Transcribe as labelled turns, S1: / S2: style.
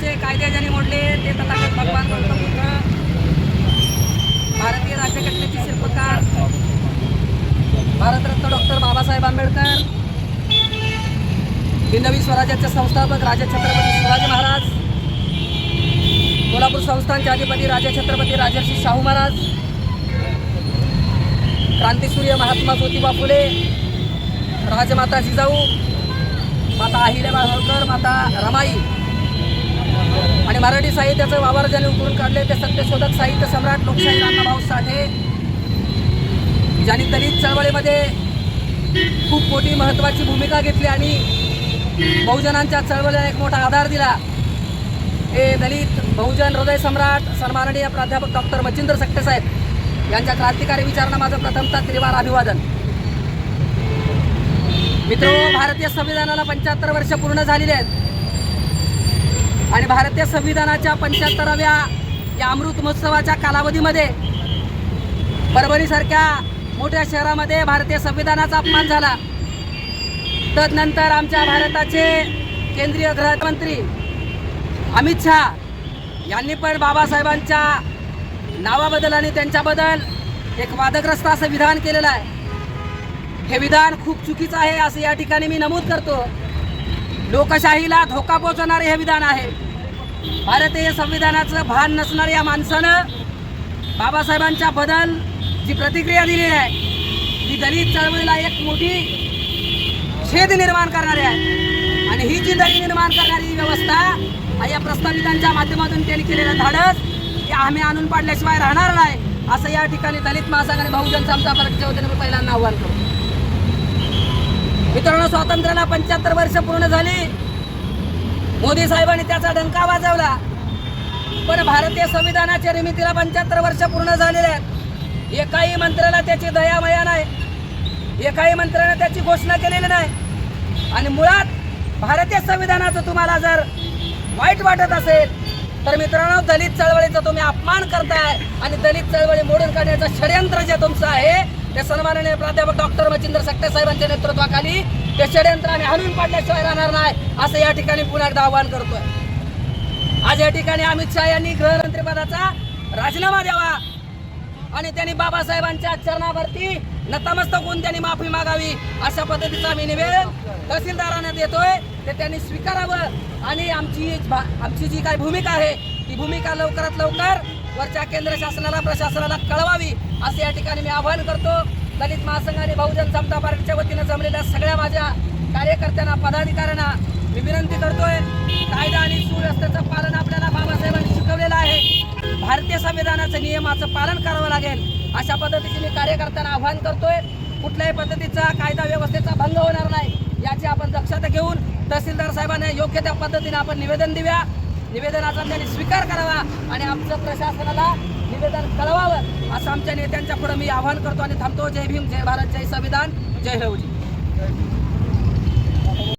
S1: संविधानाचे कायदे ज्यांनी मोडले ते तथागत भगवान गौतम बुद्ध भारतीय राज्यघटनेचे शिल्पकार भारतरत्न डॉक्टर बाबासाहेब आंबेडकर. हिंदवी स्वराज्याचे संस्थापक राजा छत्रपती शिवाजी महाराज. कोल्हापूर संस्थानचे अधिपती राजे छत्रपती राजर्षी शाहू महाराज. क्रांतीसूर्य महात्मा ज्योतिबा फुले. राजमाता जिजाऊ. माता अहिल्याबा होळकर माता रमाई. आणि मराठी साहित्याचं वावर ज्याने उकरून काढले ते सत्यशोधक साहित्य सम्राट लोकशाही नानाभाऊ साठे ज्यांनी दलित चळवळीमध्ये खूप मोठी महत्त्वाची भूमिका घेतली आणि बहुजनांच्या चळवळीला एक मोठा आधार दिला. हे दलित बहुजन हृदय सम्राट सन्माननीय प्राध्यापक डॉक्टर मच्छिंद्र सकटेसाहेब यांच्या क्रांतिकारी विचारांना माझं प्रथमतः त्रिवार अभिवादन. मित्र भारतीय संविधानाला पंच्याहत्तर वर्ष पूर्ण झालेली आहेत. आणि भारतीय संविधानाच्या पंच्याहत्तराव्या या अमृत महोत्सवाच्या कालावधीमध्ये परभणीसारख्या मोठ्या शहरामध्ये भारतीय संविधानाचा अपमान झाला. तदनंतर आमच्या भारताचे केंद्रीय गृहमंत्री अमित शहा यांनी पण बाबासाहेबांच्या नावाबद्दल आणि त्यांच्याबद्दल एक वादग्रस्त असं विधान केलेलं आहे. हे विधान खूप चुकीचं आहे असं या ठिकाणी मी नमूद करतो. लोकशाहीला धोका पोचवणारे हे विधान आहे. भारतीय संविधानाचं भान नसणाऱ्या या माणसानं बाबासाहेबांच्या बदल जी प्रतिक्रिया दिलेली आहे ती दलित चळवळीला एक मोठी छेद निर्माण करणारी आहे. आणि ही जी दरी निर्माण करणारी व्यवस्था या प्रस्तावितांच्या माध्यमातून त्यांनी केलेलं धाडस हे आम्ही आणून पाडल्याशिवाय राहणार नाही असं या ठिकाणी दलित महासंघ आणि बहुजन समता फरकच्या वतीने पहिल्यांदा आव्हान करतो. मित्रांनो स्वातंत्र्याला पंच्याहत्तर वर्ष पूर्ण झाली. मोदी साहेबांनी त्याचा डंका वाजवला. पण भारतीय संविधानाच्या निर्मितीला पंच्याहत्तर वर्ष पूर्ण झालेले आहेत. एकाही मंत्र्याला त्याची दयामया नाही. एकाही मंत्र्याने त्याची घोषणा केलेली नाही. आणि मुळात भारतीय संविधानाचं तुम्हाला जर वाईट वाटत असेल तर मित्रांनो दलित चळवळीचा तुम्ही अपमान करताय आणि दलित चळवळी मोडून काढण्याचं षडयंत्र जे तुमचं आहे ते सन्माननीय प्राध्यापक डॉक्टर मच्छिंद्र सक्ते साहेबांच्या नेतृत्वाखाली ते षडयंत्र आम्ही हाणून पाडल्याशिवाय राहणार नाही असं या ठिकाणी पुन्हा एकदा आवाहन करतोय. आज या ठिकाणी अमित शहा यांनी गृहमंत्रीपदाचा राजीनामा द्यावा आणि त्यांनी बाबासाहेबांच्या चरणावरती नतमस्तक होऊन त्यांनी माफी मागावी अशा पद्धतीचा मी निवेदन तहसीलदारांना देतोय. ते त्यांनी स्वीकारावं आणि आमची भा- आमची जी काही भूमिका आहे ती भूमिका लवकरात लवकर वरच्या केंद्र शासनाला प्रशासनाला कळवावी. असं या ठिकाणी मी आवाहन करतो दलित महासंघ आणि बहुजन समता पार्टीच्या वतीनं जमलेल्या सगळ्या माझ्या कार्यकर्त्यांना पदाधिकाऱ्यांना मी विनंती करतोय कायदा आणि सुव्यवस्थेचं पालन आपल्याला बाबासाहेबांनी शिकवलेलं आहे. भारतीय संविधानाचं नियमाचं पालन करावं लागेल अशा पद्धतीचे मी कार्यकर्त्यांना आवाहन करतोय. कुठल्याही पद्धतीचा कायदा व्यवस्थेचा भंग होणार नाही याची आपण दक्षता घेऊन तहसीलदार साहेबांना योग्य त्या पद्धतीने आपण निवेदन देऊया. निवेदनाचा त्यांनी स्वीकार करावा आणि आमचं प्रशासनाला निवेदन कळवावं असं आमच्या नेत्यांच्या पुढे मी आवाहन करतो आणि थांबतो. जय भीम जय भारत जय संविधान जय हरवजी